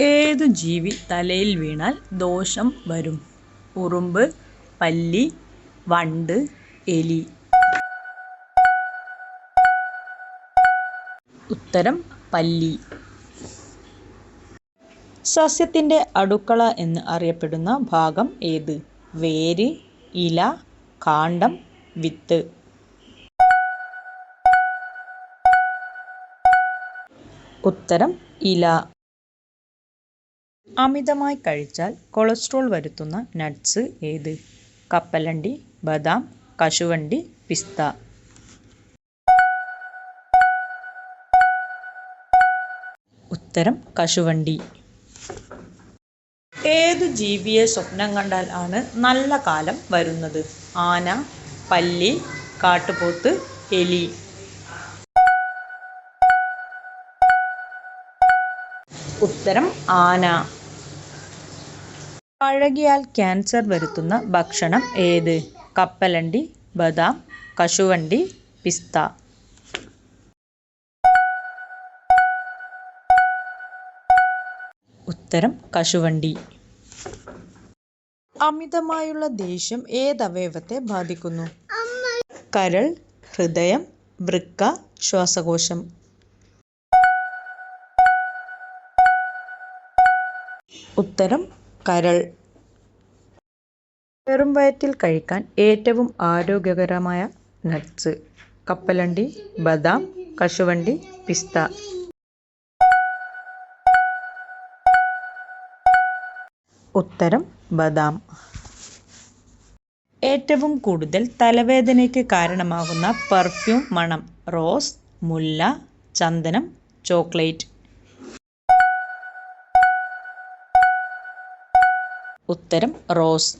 ഏതു ജീവി തലയിൽ വീണാൽ ദോഷം വരും? ഉറുമ്പ് പല്ലി വണ്ട് എലി. ഉത്തരം പല്ലി. സസ്യത്തിന്റെ അടുക്കള എന്ന് അറിയപ്പെടുന്ന ഭാഗം ഏത്? വേര് ഇല കാണ്ഡം വിത്ത്. ഉത്തരം ഇല. അമിതമായി കഴിച്ചാൽ കൊളസ്ട്രോൾ വരുത്തുന്ന നട്ട്സ് ഏത്? കപ്പലണ്ടി ബദാം കശുവണ്ടി പിസ്ത. ഉത്തരം കശുവണ്ടി. ഏത് ജീവിയെ സ്വപ്നം കണ്ടാൽ ആണ് നല്ല കാലം വരുന്നത്? ആന പല്ലി കാട്ടുപോത്ത് എലി. ഉത്തരം ആന. പഴകിയാൽ ക്യാൻസർ വരുത്തുന്ന ഭക്ഷണം ഏത്? കപ്പലണ്ടി ബദാം കശുവണ്ടി പിസ്ത. ഉത്തരം കശുവണ്ടി. അമിതമായുള്ള ദേഷ്യം ഏതവയവത്തെ ബാധിക്കുന്നു? കരൾ ഹൃദയം വൃക്ക ശ്വാസകോശം. ഉത്തരം കരൾ. വെറും വയറ്റിൽ കഴിക്കാൻ ഏറ്റവും ആരോഗ്യകരമായ നട്ട്സ്. കപ്പലണ്ടി ബദാം കശുവണ്ടി പിസ്ത. ഉത്തരം ബദാം. ഏറ്റവും കൂടുതൽ തലവേദനയ്ക്ക് കാരണമാകുന്ന പെർഫ്യൂം മണം. റോസ് മുല്ല ചന്ദനം ചോക്ലേറ്റ്. ഉത്തരം റോസ്.